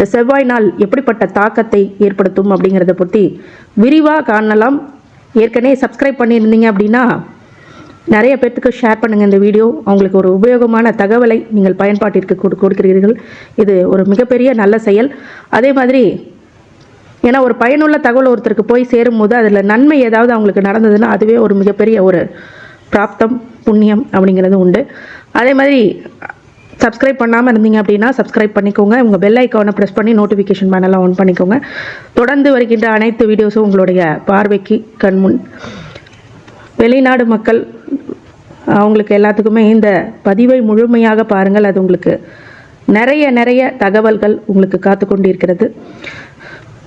இந்த செவ்வாய் நாள் எப்படிப்பட்ட தாக்கத்தை ஏற்படுத்தும் அப்படிங்கிறத பற்றி விரிவாக காணலாம். ஏற்கனவே சப்ஸ்கிரைப் பண்ணியிருந்தீங்க அப்படின்னா நிறைய பேர்த்துக்கு ஷேர் பண்ணுங்கள் இந்த வீடியோ அவங்களுக்கு ஒரு உபயோகமான தகவலை நீங்கள் பயன்பாட்டிற்கு கொடு கொடுக்கிறீர்கள். இது ஒரு மிகப்பெரிய நல்ல செயல். அதே மாதிரி ஏன்னா ஒரு பயனுள்ள தகவல் ஒருத்தருக்கு போய் சேரும்போது அதில் நன்மை ஏதாவது அவங்களுக்கு நடந்ததுன்னா அதுவே ஒரு மிகப்பெரிய ஒரு பிராப்தம் புண்ணியம் அப்படிங்கிறது உண்டு. அதே மாதிரி சப்ஸ்கிரைப் பண்ணாமல் இருந்தீங்க அப்படின்னா சப்ஸ்கிரைப் பண்ணிக்கோங்க. உங்கள் பெல் ஐக்கானை ப்ரெஸ் பண்ணி நோட்டிஃபிகேஷன் பேனலாம் ஆன் பண்ணிக்கோங்க. தொடர்ந்து வருகின்ற அனைத்து வீடியோஸும் உங்களுடைய பார்வைக்கு கண்முன் வெளிநாடு மக்கள் அவங்களுக்கு எல்லாத்துக்குமே இந்த பதிவை முழுமையாக பாருங்கள். அது உங்களுக்கு நிறைய நிறைய தகவல்கள் உங்களுக்கு காத்து கொண்டிருக்கிறது.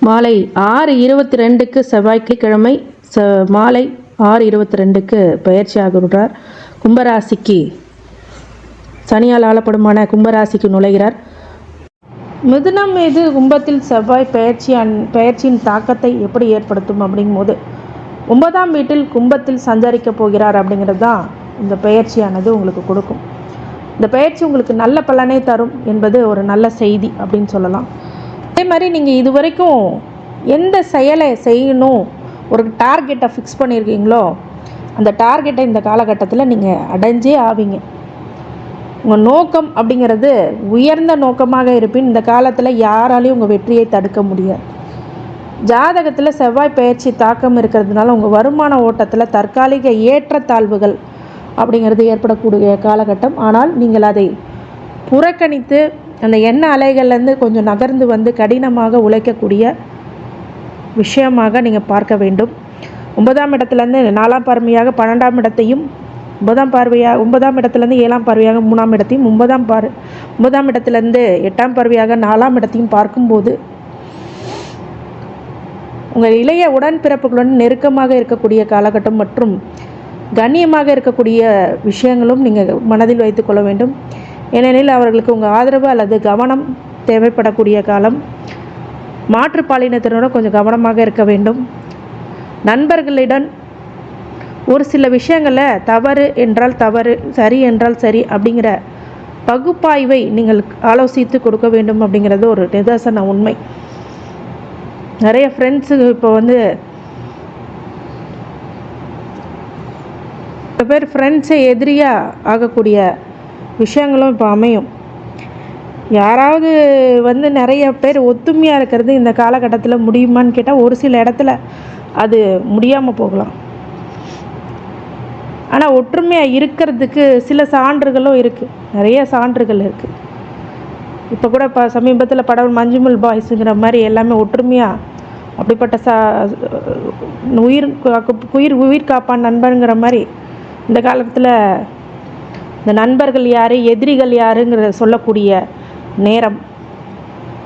மாலை ஆறு இருபத்தி ரெண்டுக்கு செவ்வாய்க்கிழமை ச மாலை ஆறு இருபத்தி ரெண்டுக்கு பயிற்சி ஆகிறார் கும்பராசிக்கு சனியால் ஆளப்படுமான கும்பராசிக்கு நுழைகிறார். மிதுனம் மீது கும்பத்தில் செவ்வாய் பயிற்சி அன் பெயர்ச்சியின் தாக்கத்தை எப்படி ஏற்படுத்தும் அப்படிங்கும்போது ஒன்பதாம் வீட்டில் கும்பத்தில் சஞ்சரிக்க போகிறார் அப்படிங்கிறது தான் இந்த பயிற்சியானது உங்களுக்கு கொடுக்கும். இந்த பயிற்சி உங்களுக்கு நல்ல பலனை தரும் என்பது ஒரு நல்ல செய்தி அப்படின்னு சொல்லலாம். அதே மாதிரி நீங்கள் இது வரைக்கும் எந்த செயலை செய்யணும் ஒரு டார்கெட்டை ஃபிக்ஸ் பண்ணியிருக்கீங்களோ அந்த டார்கெட்டை இந்த காலகட்டத்தில் நீங்கள் அடைஞ்சே ஆவீங்க. உங்கள் நோக்கம் அப்படிங்கிறது உயர்ந்த நோக்கமாக இருப்பின் இந்த காலத்தில் யாராலையும் உங்கள் வெற்றியை தடுக்க முடியாது. ஜாதகத்தில் செவ்வாய் பயிற்சி தாக்கம் இருக்கிறதுனால உங்கள் வருமான ஓட்டத்தில் தற்காலிக ஏற்றத்தாழ்வுகள் அப்படிங்கிறது ஏற்படக்கூடிய காலகட்டம். ஆனால் நீங்கள் அதை புறக்கணித்து அந்த எண்ண அலைகள்லேருந்து கொஞ்சம் நகர்ந்து வந்து கடினமாக உழைக்கக்கூடிய விஷயமாக நீங்கள் பார்க்க வேண்டும். ஒன்பதாம் இடத்துலேருந்து நாலாம் பருமையாக பன்னெண்டாம் இடத்தையும் ஒன்பதாம் பார்வையாக ஒன்பதாம் இடத்துலேருந்து ஏழாம் பார்வையாக மூணாம் இடத்தையும் ஒன்பதாம் பார் ஒன்பதாம் இடத்துலேருந்து எட்டாம் பார்வையாக நாலாம் இடத்தையும் பார்க்கும்போது உங்கள் இளைய உடன்பிறப்புகளுடன் நெருக்கமாக இருக்கக்கூடிய காலகட்டம் மற்றும் கண்ணியமாக இருக்கக்கூடிய விஷயங்களும் நீங்கள் மனதில் வைத்துக்கொள்ள வேண்டும். ஏனெனில் அவர்களுக்கு உங்கள் ஆதரவு அல்லது கவனம் தேவைப்படக்கூடிய காலம். மாற்றுப்பாலினத்தினரோட கொஞ்சம் கவனமாக இருக்க வேண்டும். நண்பர்களிடம் ஒரு சில விஷயங்களில் தவறு என்றால் தவறு சரி என்றால் சரி அப்படிங்கிற பகுப்பாய்வை நீங்கள் ஆலோசித்து கொடுக்க வேண்டும் அப்படிங்கிறது ஒரு நிதர்சன உண்மை. நிறைய ஃப்ரெண்ட்ஸு இப்போ வந்து சில பேர் ஃப்ரெண்ட்ஸை எதிரியாக ஆகக்கூடிய விஷயங்களும் இப்போ அமையும். யாராவது வந்து நிறைய பேர் ஒத்துமையாக இருக்கிறது இந்த காலகட்டத்தில் முடியுமான்னு கேட்டால் ஒரு சில இடத்துல அது முடியாமல் போகலாம். ஆனால் ஒற்றுமையாக இருக்கிறதுக்கு சில சான்றுகளும் இருக்குது நிறைய சான்றுகள் இருக்குது இப்போ கூட இப்போ சமீபத்தில் படம் மஞ்சுமல் பாய்ஸுங்கிற மாதிரி எல்லாமே ஒற்றுமையாக அப்படிப்பட்ட சா உயிர் உயிர் உயிர் காப்பான் நண்பனுங்கிற மாதிரி இந்த காலத்தில் இந்த நண்பர்கள் யார் எதிரிகள் யாருங்கிற சொல்லக்கூடிய நேரம்.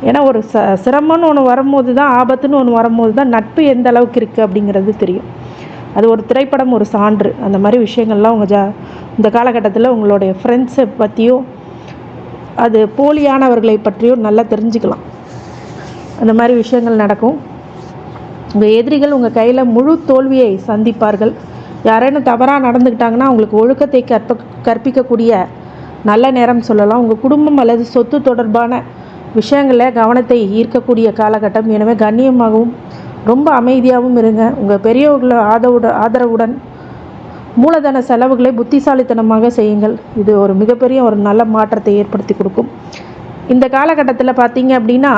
ஏன்னா ஒரு ச சிரமம்னு ஒன்று வரும்போது தான் ஆபத்துன்னு ஒன்று வரும்போது தான் நட்பு எந்த அளவுக்கு இருக்குது அப்படிங்கிறது தெரியும். அது ஒரு திரைப்படம் ஒரு சான்று. அந்த மாதிரி விஷயங்கள்லாம் உங்கள் ஜா இந்த காலகட்டத்தில் உங்களுடைய ஃப்ரெண்ட்ஸை பற்றியும் அது போலியானவர்களை பற்றியும் நல்லா தெரிஞ்சுக்கலாம். அந்த மாதிரி விஷயங்கள் நடக்கும். உங்கள் எதிரிகள் உங்கள் கையில் முழு தோல்வியை சந்திப்பார்கள். யாரேனும் தவறாக நடந்துக்கிட்டாங்கன்னா உங்களுக்கு ஒழுக்கத்தை கற்ப கற்பிக்கக்கூடிய நல்ல நேரம் சொல்லலாம். உங்கள் குடும்பம் அல்லது சொத்து தொடர்பான விஷயங்களில் கவனத்தை ஈர்க்கக்கூடிய காலகட்டம். எனவே கண்ணியமாகவும் ரொம்ப அமைதியாகவும் இருங்க. உங்கள் பெரியவர்கள ஆதரவுட ஆதரவுடன் மூலதன செலவுகளை புத்திசாலித்தனமாக செய்யுங்கள். இது ஒரு மிகப்பெரிய ஒரு நல்ல மாற்றத்தை ஏற்படுத்தி கொடுக்கும். இந்த காலகட்டத்தில் பார்த்தீங்க அப்படின்னா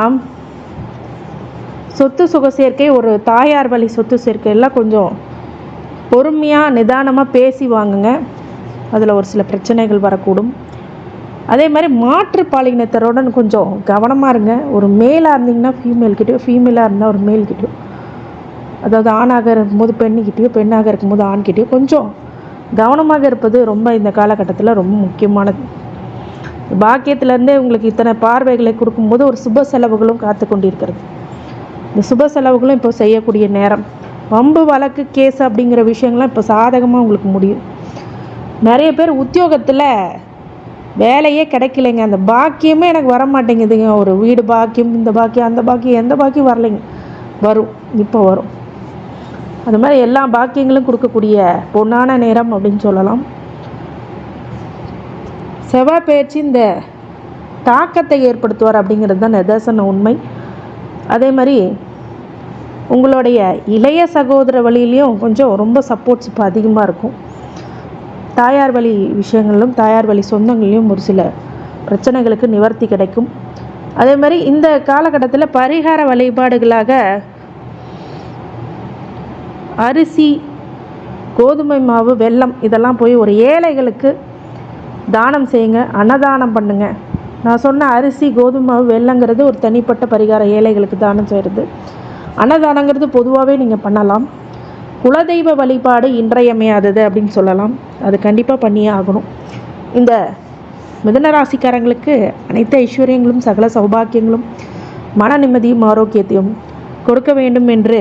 சொத்து சுக சேர்க்கை ஒரு தாயார் வழி சொத்து சேர்க்கையெல்லாம் கொஞ்சம் பொறுமையாக நிதானமாக பேசி வாங்குங்க. அதில் ஒரு சில பிரச்சனைகள் வரக்கூடும். அதே மாதிரி மாற்று பாலினத்தருடன் கொஞ்சம் கவனமாக இருங்க. ஒரு மேலாக இருந்தீங்கன்னா ஃபீமேல்கிட்டயோ ஃபீமேலாக இருந்தால் ஒரு மேல்கிட்டயோ அதாவது ஆணாக இருக்கும்போது பெண்ணுக்கிட்டேயோ பெண்ணாக இருக்கும்போது ஆண்கிட்டயோ கொஞ்சம் கவனமாக இருப்பது ரொம்ப இந்த காலகட்டத்தில் ரொம்ப முக்கியமானது. பாக்கியத்திலேருந்தே உங்களுக்கு இத்தனை பார்வைகளை கொடுக்கும்போது ஒரு சுப செலவுகளும் காத்து கொண்டிருக்கிறது. இந்த சுப செலவுகளும் இப்போ செய்யக்கூடிய நேரம். வம்பு வழக்கு கேஸ் அப்படிங்கிற விஷயங்கள்லாம் இப்போ சாதகமாக உங்களுக்கு முடியும். நிறைய பேர் உத்தியோகத்தில் வேலையே கிடைக்கலைங்க. அந்த பாக்கியமே எனக்கு வர மாட்டேங்குதுங்க ஒரு வீடு பாக்கியம் இந்த பாக்கியம் அந்த பாக்கியம் எந்த பாக்கியம் வரலைங்க. வரும். இப்போ வரும். அது மாதிரி எல்லா பாக்கியங்களும் கொடுக்கக்கூடிய பொன்னான நேரம் அப்படின்னு சொல்லலாம். செவ்வாய் பயிற்சி இந்த தாக்கத்தை ஏற்படுத்துவார் அப்படிங்கிறது தான் நிதர்சன உண்மை. அதே மாதிரி உங்களுடைய இளைய சகோதர வழியிலையும் கொஞ்சம் ரொம்ப சப்போர்ட்ஸ் இப்போ அதிகமாக இருக்கும். தாயார் வழி விஷயங்களிலும் தாயார் வழி சொந்தங்களையும் ஒரு சில பிரச்சனைகளுக்கு நிவர்த்தி கிடைக்கும். அதே மாதிரி இந்த காலகட்டத்தில் பரிகார வழிபாடுகளாக அரிசி கோதுமை மாவு வெல்லம் இதெல்லாம் போய் ஒரு ஏழைகளுக்கு தானம் செய்யுங்க அன்னதானம் பண்ணுங்க. நான் சொன்ன அரிசி கோதுமை மாவு வெல்லங்கிறது ஒரு தனிப்பட்ட பரிகாரம். ஏழைகளுக்கு தானம் செய்கிறது அன்னதானங்கிறது பொதுவாகவே நீங்கள் பண்ணலாம். குலதெய்வ வழிபாடு இன்றையமையாதது அப்படின்னு சொல்லலாம். அது கண்டிப்பாக பண்ணியே ஆகணும். இந்த மிதன ராசிக்காரங்களுக்கு அனைத்து ஐஸ்வர்யங்களும் சகல சௌபாக்கியங்களும் மன நிம்மதியும் ஆரோக்கியத்தையும் கொடுக்க வேண்டும் என்று